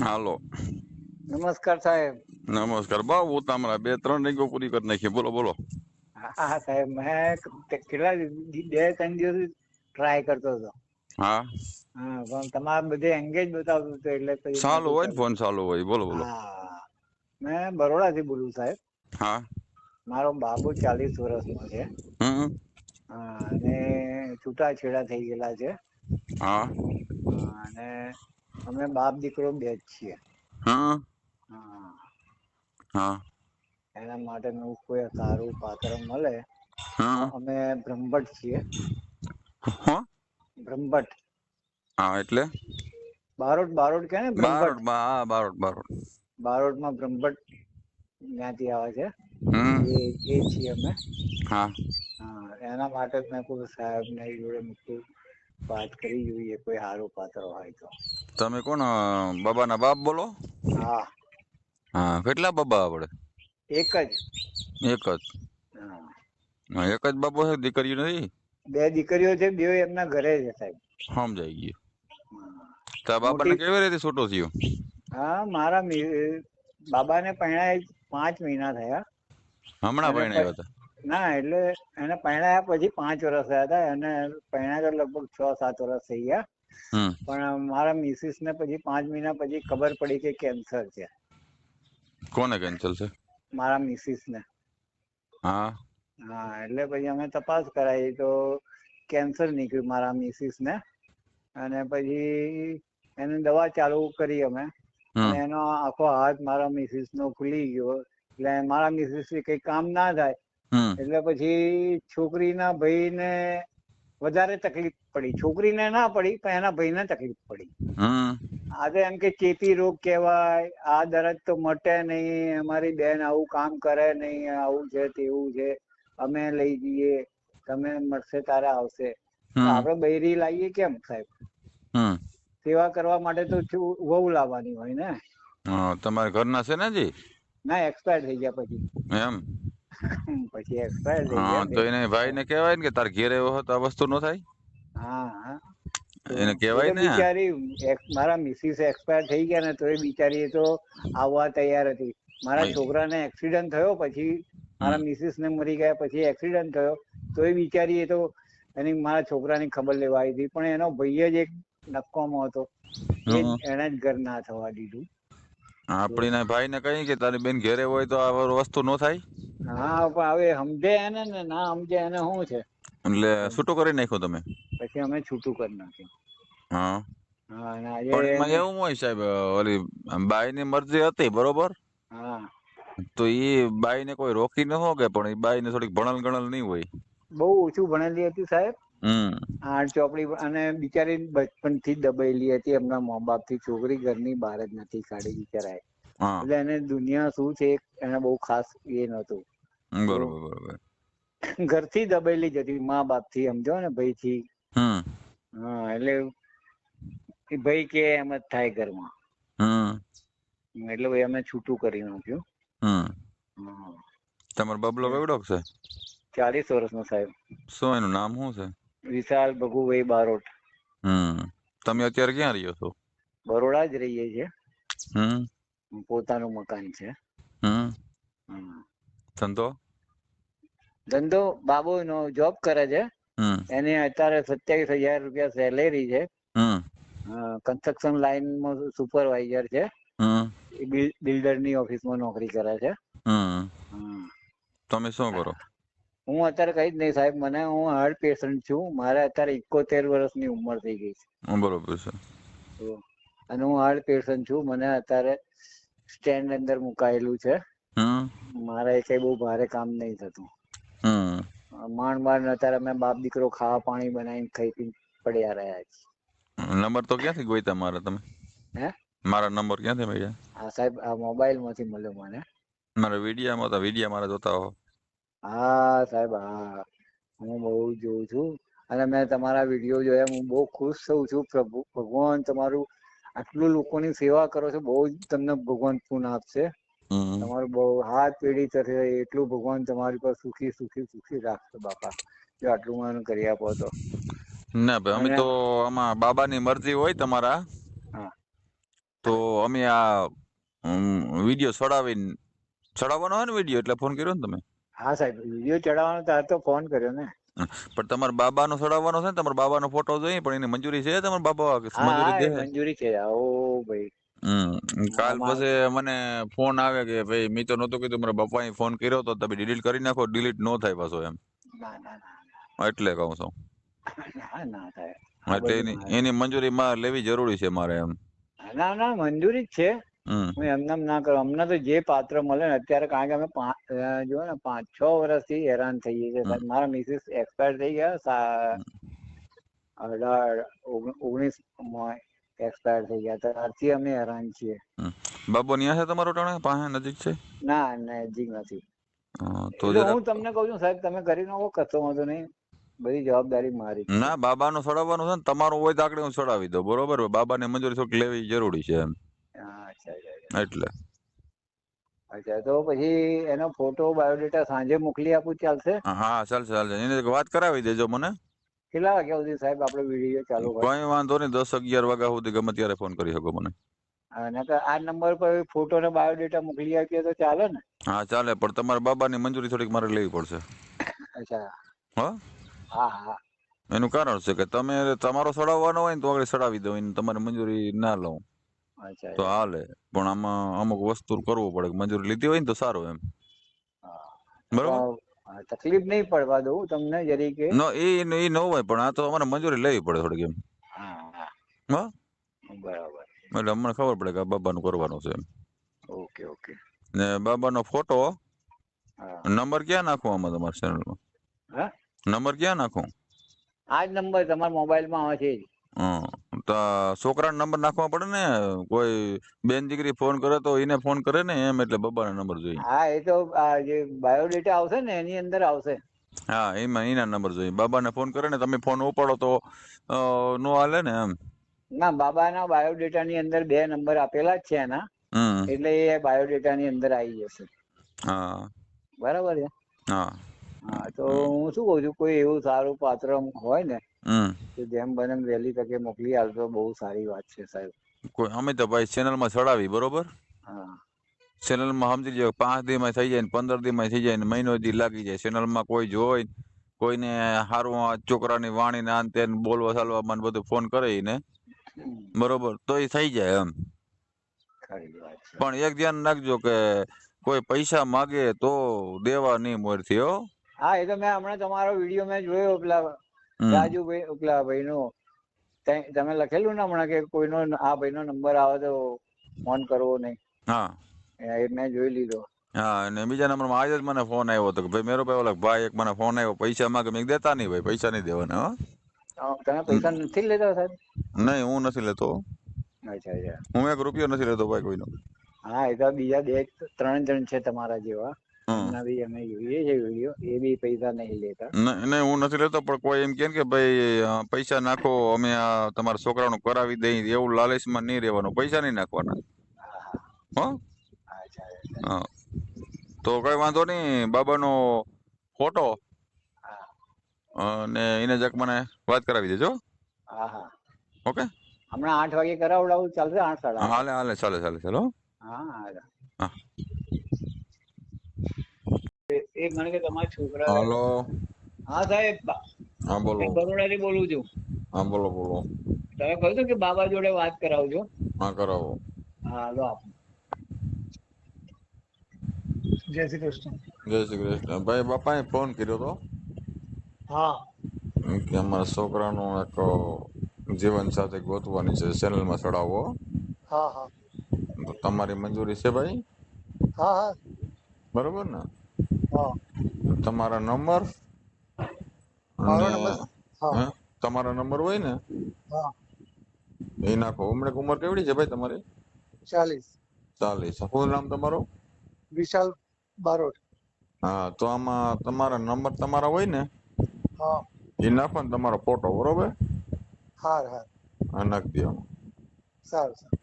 હાલો. નમસ્કાર સાહેબ. નમસ્કાર. બહુ ઉતામળા બે ત્રણ રીંગો પૂરી કરી નાખી બોલો બોલો. હા સાહેબ. મેં કેટલા બે ત્રણ દિવસ ટ્રાય કરતો હતો. હા. હા પણ તમારા બધે એંગેજ બતાવતું હતું એટલે ચાલુ હોય ને ફોન ચાલુ હોય. બોલો બોલો. મેં બરોડાથી બોલું સાહેબ. હા. મારો બાબુ ચાલીસ વર્ષનો છે. હમ. હા, અને છૂટાછેડા થઈ ગયેલા છે. હા, અને અમે બાપ દીકરો બે જ છીએ. હા? હા. એના માટેનું કોઈ સારું પાત્ર મળે અમે બ્રહ્મભટ્ટ છીએ. બ્રહ્મભટ્ટ. હા એટલે? બારોટ બારોટ કે ને બારોટ હા બારોટ બારોટ. બારોટમાં બ્રહ્મભટ્ટ જ્ઞાતિ આવે છે. એ એ છીએ અમે. હા. એના માટે મેં કોઈ સાહેબ ને જોડે મૂકું વાત કરી જોઈએ કોઈ સારું પાત્ર હોય તો. તમે કોણ બાબાના બાપ બોલો? હા. હા કેટલા બાબા આપણે એક જ. એક જ? હા. એક જ બાબો છે દીકરીઓ નથી? બે દીકરીઓ છે બે એમના ઘરે છે સાહેબ. સમજાઈ ગયું. હા. તો આ બાબાને કેવી રીતે છૂટો થયો? હા મારા બાબાને પરણાય પાંચ મહિના થયા. હમણાં પરણાવ્યા હતા ના એટલે એને પરણાયા પછી પાંચ વર્ષ થયા હતા. એને પરણાયા તો લગભગ છ સાત વર્ષ થઈ ગયા. પણ મારા મિસિસ ને પછી પાંચ મહિના પછી ખબર પડી કે કેન્સર છે. કોને કેન્સર છે? મારા મિસિસ ને હા. હા એટલે પછી અમે તપાસ કરાવી તો કેન્સર નીકળ્યું મારા મિસિસ ને અને પછી એની દવા ચાલુ કરી અમે. અને એનો આખો હાથ મારા મિસિસ નો ખુલી ગયો. એટલે મારા મિસિસ કઈ કામ ના થાય એટલે પછી છોકરીના ભાઈને વધારે તકલીફ પડી. છોકરીને ના પડી પણ એના ભાઈને તકલીફ પડી. આજે એમ કે ચેપી રોગ કહેવાય આ દરદ તો મટે નહીં અમારી બેન આવું કામ કરે નહીં આવું છે તેવું છે અમે લઈ જઈએ તમે મળશે તારે આવશે. આપડે આપણે બૈરી લાવીએ કેમ સાહેબ? સેવા કરવા માટે તો વહુ લાવવાની હોય ને. તમારા ઘરના છે ને જી ના એક્સપાયર થઈ ગયા પછી. એમ? પછી એક્સપાયર હા તો એને ભાઈ ને કહેવાય ને કે તાર ઘેર એવો હતો આ વસ્તુ ન થાય? હા હા. એને કહેવાય ને? બિચારી મારા મિસિસ એક્સપાયર થઈ ગયા ને તો એ બિચારી એ તો આવવા તૈયાર હતી. મારા. છોકરાને એક્સિડન્ટ થયો પછી મારા મિસિસ ને મરી ગયા પછી એક્સિડન્ટ થયો તો એ બિચારી એ તો એની મારા છોકરાની ખબર લેવા આવી હતી. પણ એનો ભાઈ જ એક નક્કોમાં હતો. એને જ ઘર ના થવા દીધું. આપણી ભાઈ ને કહી કે તારી બેન ઘેરે હોય તો આ વસ્તુ ન થાય? હા પણ હવે સમજે એને ને ના સમજે એને શું છે? એટલે છૂટું કરી નાખ્યો તમે? પછી અમે છૂટું કરી નાખ્યું. હા. હા પણ એમાં એવું હોય સાહેબ ઓલી બાઈ ની મરજી હતી બરોબર? હા. તો એ બાઈ ને કોઈ રોકી ન હોગે પણ એ બાઈ ને થોડીક ભણલ ગણલ નહીં હોય. બહુ ઓછું ભણેલી હતી સાહેબ. આઠ ચોપડી અને બિચારી બચપનથી દબાયેલી હતી એમના મા બાપથી છોકરી ઘરની બહાર જ નથી કાઢી બિચારાએ. એટલે એને દુનિયા શું છે એને બહુ ખાસ એ નતું બરોબર બરોબર. ઘરથી દબાયેલી જ હતી મા બાપથી સમજો ને ભાઈ થી હા એટલે ભાઈ કે એમ જ થાય ઘરમાં. એટલે ભાઈ અમે છૂટું કરી નાખ્યું. હા. તમારો બબલો કેવડો છે? ચાલીસ વર્ષનો સાહેબ. શું એનું નામ શું છે? વિશાલ ભગુભાઈ બારોટ. હમ. તમે અત્યારે ક્યાં રહ્યો છો? બરોડા જ રહીએ છીએ. હમ. પોતાનું મકાન છે. હમ. ધંધો? ધંધો બાબુ નો જોબ કરે છે. એની અત્યારે સત્યાવીસ હજાર રૂપિયા સેલેરી છે. કન્સ્ટ્રક્શન લાઈનમાં સુપરવાઇઝર છે. બિલ્ડરની ઓફિસમાં નોકરી કરે છે. તમે શું કરો? હું અત્યારે કઈ જ નહીં સાહેબ મને હું હાર્ટ પેશન્ટ છું. મારે અત્યારે એકોતેર વર્ષની ઉંમર થઈ ગઈ છે. બરોબર છે. અને હું હાર્ટ પેશન્ટ છું. મને અત્યારે સ્ટેન્ડ અંદર મુકાયેલું છે. મારે કઈ બહુ ભારે કામ નહીં થતું. માંડ માંડ અત્યારે અમે બાપ દીકરો ખાવા પાણી બનાવીને ખાઈ પી પડ્યા રહ્યા છીએ. નંબર તો ક્યાંથી ગોઈતા મારા તમે? હે? મારા નંબર ક્યાંથી મળ્યા? હા સાહેબ આ મોબાઈલમાંથી મળ્યો મને. મારા વિડિયામાં તો વિડિયા મારા જોતા હો. હા સાહેબ હા. હું બહુ જોઉં છું. અને મેં તમારા વીડિયો જોયા હું બહુ ખુશ થઉં છું. પ્રભુ ભગવાન તમારું આટલું લોકોની સેવા કરો છો બહુ જ તમને ભગવાન પૂન આપશે. તમારું બહુ હાથ પેઢી થશે એટલું ભગવાન તમારી પર સુખી સુખી સુખી રાખશે બાપા. જો આટલું મને કરી આપો તો. ના ભાઈ અમે તો આમાં બાબાની મરજી હોય તમારા. તો અમે આ વીડિયો ચડાવીને ચડાવવાનો હોય ને વીડિયો? એટલે ફોન કર્યો ને તમે? હા સાહેબ વીડિયો ચડાવવાનો તાર તો ફોન કર્યો ને. પણ તમારા બાબાનો ચડાવવાનો છે ને તમારા બાબાનો ફોટો જોઈએ પણ એની મંજૂરી છે તમારા બાબા મંજૂરી મંજૂરી છે. ઓ ભાઈ. હમ. કાલ પછી મને ફોન આવે કે ભાઈ મેં તો નહોતું કીધું મારા પપ્પાએ ફોન કર્યો તો તમે ડિલીટ કરી નાખો ડિલીટ નો થાય પાછો એમ. એટલે કહું છું. એટલે એની એની મંજૂરી માં લેવી જરૂરી છે મારે એમ. ના ના મંજૂરી જ છે. હું એમને એમ ના કરું. અમને તો જે પાત્ર મળે ને અત્યારે કારણ કે અમે જો ને પાંચ છ વર્ષથી હેરાન થઈએ છીએ. સાહેબ મારા મિસિસ એક્સપાયર થઈ ગયા અઢાર ઓગણીસ એક્સપાયર થઈ ગયા ત્યારથી અમે હેરાન છીએ. બાબો ન્યા છે તમારો ટાણે? પાસે નજીક છે? ના નજીક નથી. તો હું તમને કહું છું સાહેબ તમે કરી નાખો કશો વાંધો નહીં. બધી જવાબદારી મારી. ના ના બાબાનું સડાવવાનું છે ને તમારું હોય તો આગળ હું સડાવી દઉં. બરોબર? બાબાને મંજૂરી થોડીક લેવી જરૂરી છે એમ. એટલે. અચ્છા તો પછી એનો ફોટો બાયોડેટા સાંજે મોકલી આપું ચાલશે? હા ચાલશે ચાલશે. એની વાત કરાવી દેજો મને. કેટલા વાગ્યા સુધી સાહેબ આપણે વીડિયો ચાલુ કઈ વાંધો નહીં દસ અગિયાર વાગ્યા સુધી ગમે ત્યારે ફોન કરી શકો મને. અને આ નંબર પર ફોટો ને બાયોડેટા મોકલી આપીએ તો ચાલે ને? હા ચાલે પણ તમારા બાબાની મંજૂરી થોડીક મારે લેવી પડશે. અચ્છા. હા? હા હા. એનું કારણ છે કે તમે તમારો સડાવવાનો હોય ને તો આગળ ચડાવી દઉં એને તમારી મંજૂરી ના લઉં. તો હાલે પણ આમાં અમુક વસ્તુ કરવું પડે મંજૂરી લીધી હોય ને તો સારું એમ. બરોબર? તકલીફ નહીં પડવા દઉં તમને જરી કે. નો એ એ ન હોય પણ આ તો અમારે મંજૂરી લેવી પડે થોડીક એમ. હા હા. હા? બરાબર. એટલે અમને ખબર પડે કે બાબાનું કરવાનું છે ઓકે ઓકે. ને બાબાનો ફોટો હા. નંબર ક્યાં નાખવો આમાં તમારા ચેનલમાં હા? નંબર ક્યાં નાખો? આ જ નંબર તમારા મોબાઈલમાં આવે છે જ. છોકરાનો નંબર નાખવા પડે ને? કોઈ બેન દીકરી ફોન કરે તો એને ફોન કરે ને એમ એટલે બબ્બાનો નંબર જોઈએ. હા એ તો આ જે બાયોડેટા આવશે ને એની અંદર આવશે. હા એમાં એના નંબર જોઈએ. બાબાને ફોન કરે ને તમે ફોન ઉપાડો તો નો હાલે ને એમ. ના બાબાના બાયોડેટા ની અંદર બે નંબર આપેલા જ છે એના. એટલે એ બાયોડેટા ની અંદર આવી જશે. હા. બરાબર છે? હા. હા તો હું શું કઉ છું કોઈ એવું સારું પાત્ર હોય ને તો જેમ બને એમ વહેલી તકે મોકલી આપશો બહુ સારી વાત છે સાહેબ. કોઈ અમે તો ભાઈ ચેનલમાં ચડાવી બરોબર? હા. ચેનલમાં સમજી લ્યો પાંચમાં થઈ જાય ને પંદર દી માં થઈ જાય ને મહિનો દી લાગી જાય. ચેનલમાં કોઈ જોઈ કોઈને હારું છોકરાની વાણી ને તેન બોલવા ચાલવા મને બધું ફોન કરે ને બરોબર તો એ થઈ જાય એમ. પણ એક ધ્યાન રાખજો કે કોઈ પૈસા માગે તો દેવા નહીં મોરથી હો. હા એ તો મેં હમણાં તમારો વીડિયો મેં જોયો પેલા. રાજુભાઈ ઓકલા ભાઈનો નો તમે લખેલું ને હમણાં કે કોઈનો આ ભાઈનો નંબર આવે તો ફોન કરવો નહીં. હા. એ મેં જોઈ લીધો. હા અને બીજા નંબરમાં આજે જ મને ફોન આવ્યો હતો કે ભાઈ મેરો ભાઈ ઓલા ભાઈ એક મને ફોન આવ્યો પૈસા માંગે મેં દેતા નહીં ભાઈ પૈસા નહીં દેવાના હા. તમે પૈસા નથી લેતા સાહેબ? નહીં હું નથી લેતો. અચ્છા અચ્છા. હું એક રૂપિયો નથી લેતો ભાઈ કોઈનો. હા એ તો બીજા બે ત્રણ જણ છે તમારા જેવા. એમના બી અમે જોઈએ છે વીડિયો એ બી પૈસા નહીં લેતા. નહીં હું નથી લેતો પણ કોઈ એમ કે કે ભાઈ પૈસા નાખો અમે આ તમારા છોકરાનું કરાવી દઈ એવું લાલચમાં નહીં રહેવાનું પૈસા નહીં નાખવાના. હો. તો કઈ વાંધો નહીં બાબાનો ફોટો. અને એને જક મને વાત કરાવી દેજો હા. હા ઓકે? હમણાં આઠ વાગે કરાવડાવું ચાલશે આઠ સાડા હાલે હાલે ચાલે ચાલે ચાલો હા. હા. એ- મને કે તમારા છોકરા હાલો. હા સાહેબ હા બોલો. બરોડાથી બોલું છું. હા બોલો બોલો. તમે કહ્યું કે બાબા જોડે વાત કરાવજો. હા કરાવો. હા લો આપ. જય શ્રી કૃષ્ણ. જય શ્રી કૃષ્ણ. ભાઈ બાપાએ ફોન કર્યો તો? હા. કે અમારા છોકરાનું એક જીવન સાથે ગોતવાની છે. ચેનલમાં ચડાવો. હા હા. તો તમારી મંજૂરી છે ભાઈ? હા હા. બરોબર ને? તમારા નંબર? તમારા નંબર હોય ને? હા. એ નાખો. હમણાં ઉંમર કેવડી છે ભાઈ તમારી? ચાલીસ. ચાલીસ. શું નામ તમારું? વિશાલ બારોટ. હા તો આમાં તમારા નંબર તમારા હોય ને? હા. એ નાખો ને તમારો ફોટો બરોબર? હાર હાર. નાખી દો સારું સારું.